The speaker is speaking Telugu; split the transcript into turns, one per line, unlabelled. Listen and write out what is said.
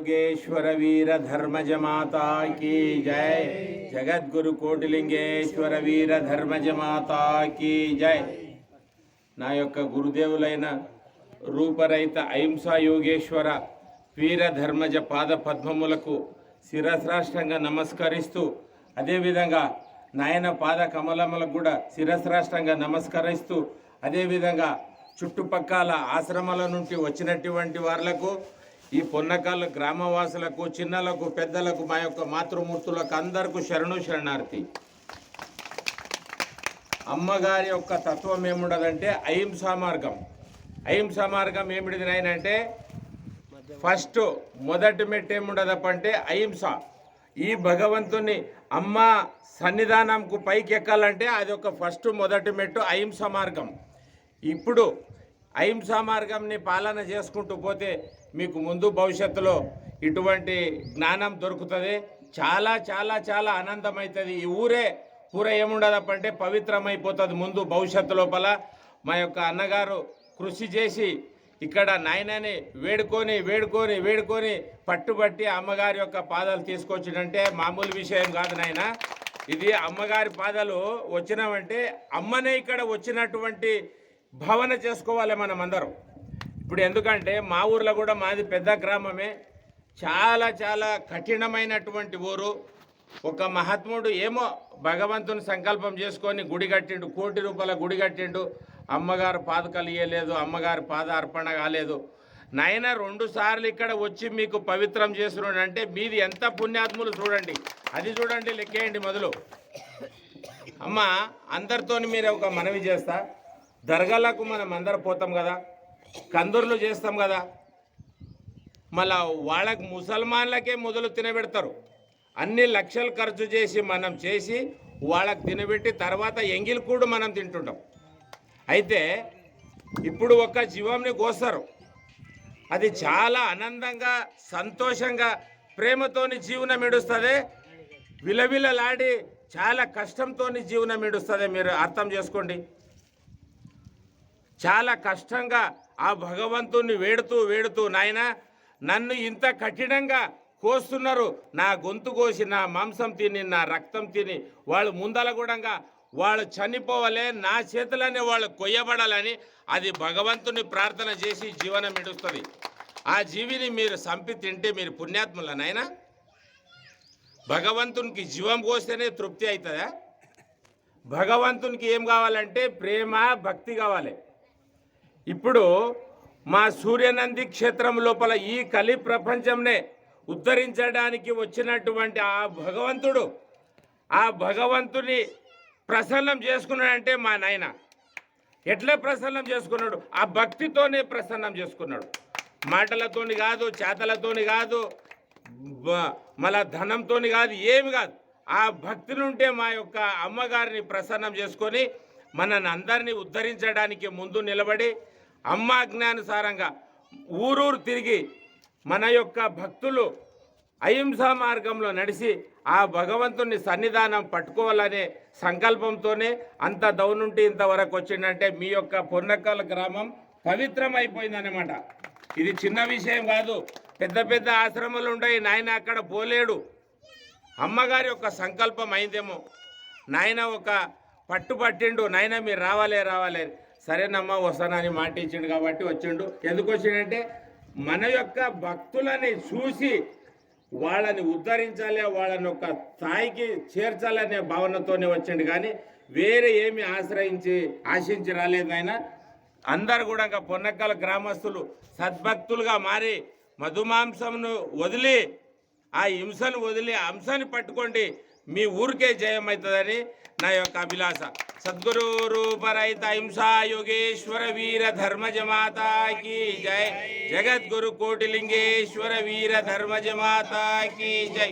యుగేశ్వర వీర ధర్మజ మాతా కీ జై జగద్గురు కోటిలింగేశ్వర వీర ధర్మజ మాతా కీ జై నా యొక్క గురుదేవులైన రూపరహిత అహింసా యోగేశ్వర వీర ధర్మజ పాద పద్మములకు శిరస్రాష్ట్రంగా నమస్కరిస్తూ అదేవిధంగా నాయన పాద కమలములకు కూడా శిరస్రాష్ట్రంగా నమస్కరిస్తూ అదేవిధంగా చుట్టుపక్కల ఆశ్రమాల నుండి వచ్చినటువంటి వాళ్ళకు ఈ పొన్నకాల గ్రామవాసులకు చిన్నలకు పెద్దలకు మా యొక్క మాతృమూర్తులకు అందరికీ శరణు శరణార్థి. అమ్మగారి యొక్క తత్వం ఏముండదంటే అహింసా మార్గం. అహింసా మార్గం ఏమిటిది నాయన అంటే ఫస్ట్ మొదటి మెట్టు ఏముండదప్ప అంటే అహింస. ఈ భగవంతుని అమ్మ సన్నిధానంకు పైకి ఎక్కాలంటే అది ఒక ఫస్ట్ మొదటి మెట్టు అహింస మార్గం. ఇప్పుడు అహింసా మార్గంని పాలన చేసుకుంటూ పోతే మీకు ముందు భవిష్యత్తులో ఇటువంటి జ్ఞానం దొరుకుతుంది. చాలా చాలా చాలా ఆనందమవుతుంది ఈ ఊరే పూర ఏముండదప్పంటే పవిత్రమైపోతుంది ముందు భవిష్యత్తు లోపల. మా యొక్క అన్నగారు కృషి చేసి ఇక్కడ నాయనని వేడుకొని వేడుకొని వేడుకొని పట్టుబట్టి అమ్మగారి యొక్క పాదాలు తీసుకొచ్చినంటే మామూలు విషయం కాదు నాయన. ఇది అమ్మగారి పాదాలు వచ్చినామంటే అమ్మనే ఇక్కడ వచ్చినటువంటి భావన చేసుకోవాలి మనం అందరం ఇప్పుడు ఎందుకంటే మా ఊర్లో కూడా మాది పెద్ద గ్రామమే. చాలా చాలా కఠినమైనటువంటి ఊరు. ఒక మహాత్ముడు ఏమో భగవంతుని సంకల్పం చేసుకొని గుడి కట్టిండు కోటి రూపాయల గుడి కట్టిండు. అమ్మగారు పాదకలు ఇయ్యలేదు అమ్మగారి పాద అర్పణ కాలేదు. నాయన రెండు సార్లు ఇక్కడ వచ్చి మీకు పవిత్రం చేస్తున్నాడు అంటే మీది ఎంత పుణ్యాత్ములు చూడండి. అది చూడండి లెక్కేయండి మొదలు. అమ్మ అందరితో మీరు ఒక మనవి చేస్తా. దర్గాలకు మనం అందరం పోతాం కదా కందూరులు చేస్తాం కదా మళ్ళా వాళ్ళకి ముసల్మాన్లకే మొదలు తినబెడతారు. అన్ని లక్షలు ఖర్చు చేసి మనం చేసి వాళ్ళకి తినబెట్టి తర్వాత ఎంగిల్ కూడా మనం తింటుంటాం. అయితే ఇప్పుడు ఒక్క జీవంని కోస్తారు. అది చాలా ఆనందంగా సంతోషంగా ప్రేమతోని జీవనం ఇడుస్తుంది విలవిలలాడి చాలా కష్టంతోని జీవనం ఇడుస్తుంది మీరు అర్థం చేసుకోండి. చాలా కష్టంగా ఆ భగవంతుణ్ణి వేడుతూ వేడుతూ నాయన నన్ను ఇంత కఠినంగా కోస్తున్నారు. నా గొంతు కోసి నా మాంసం తిని నా రక్తం తిని వాళ్ళు ముందల కూడా వాళ్ళు చనిపోవాలే నా చేతులనే వాళ్ళు కొయ్యబడాలని అది భగవంతుని ప్రార్థన చేసి జీవనం ఇడుస్తుంది. ఆ జీవిని మీరు సంపి తింటే మీరు పుణ్యాత్ములనైనా భగవంతునికి జీవం కోస్తేనే తృప్తి అవుతుందా భగవంతునికి ఏం కావాలంటే ప్రేమ భక్తి కావాలి. ఇప్పుడు మా సూర్యనంది క్షేత్రం లోపల ఈ కలి ప్రపంచంనే ఉద్ధరించడానికి వచ్చినటువంటి ఆ భగవంతుడు ఆ భగవంతుని ప్రసన్నం చేసుకున్నాడంటే మా నాయన. ఎట్లా ప్రసన్నం చేసుకున్నాడు? ఆ భక్తితోనే ప్రసన్నం చేసుకున్నాడు. మాటలతోని కాదు చేతలతోని కాదు మళ్ళా ధనంతోని కాదు ఏమి కాదు. ఆ భక్తి నుంటే మా యొక్క అమ్మగారిని ప్రసన్నం చేసుకొని మనని అందరినీ ఉద్ధరించడానికి ముందు నిలబడి అమ్మ జ్ఞానుసారంగా ఊరూరు తిరిగి మన యొక్క భక్తులు అహింసా మార్గంలో నడిచి ఆ భగవంతుని సన్నిధానం పట్టుకోవాలనే సంకల్పంతోనే అంత దౌనుంటి ఇంతవరకు వచ్చిందంటే మీ యొక్క పొన్నక్కల గ్రామం పవిత్రమైపోయిందనమాట ఇది చిన్న విషయం కాదు పెద్ద పెద్ద ఆశ్రమాలు ఉంటాయి నాయన అక్కడ పోలేడు. అమ్మగారి యొక్క సంకల్పం అయిందేమో. నాయన ఒక పట్టు పట్టిండు నాయన మీరు రావాలే రావాలే సరేనమ్మా వస్తానని మాట ఇచ్చిండు కాబట్టి వచ్చిండు. ఎందుకు వచ్చిండంటే మన యొక్క భక్తులని చూసి వాళ్ళని ఉద్ధరించాలి వాళ్ళని ఒక స్థాయికి చేర్చాలనే భావనతోనే వచ్చిండు. కానీ వేరే ఏమి ఆశ్రయించి ఆశించి రాలేదు ఆయన. అందరు కూడా ఇంకా పొన్నక్కల గ్రామస్తులు సద్భక్తులుగా మారి మధుమాంసంను వదిలి ఆ హింసను వదిలి అంశాన్ని పట్టుకోండి. మీ ఊరికే జయం అవుతుందని నా యొక్క అభిలాష సద్గురు రూపరహిత హింసా యోగేశ్వర వీర ధర్మజ మాతాకి జై జగద్గురు కోటిలింగేశ్వర వీర ధర్మజ మాతాకి జై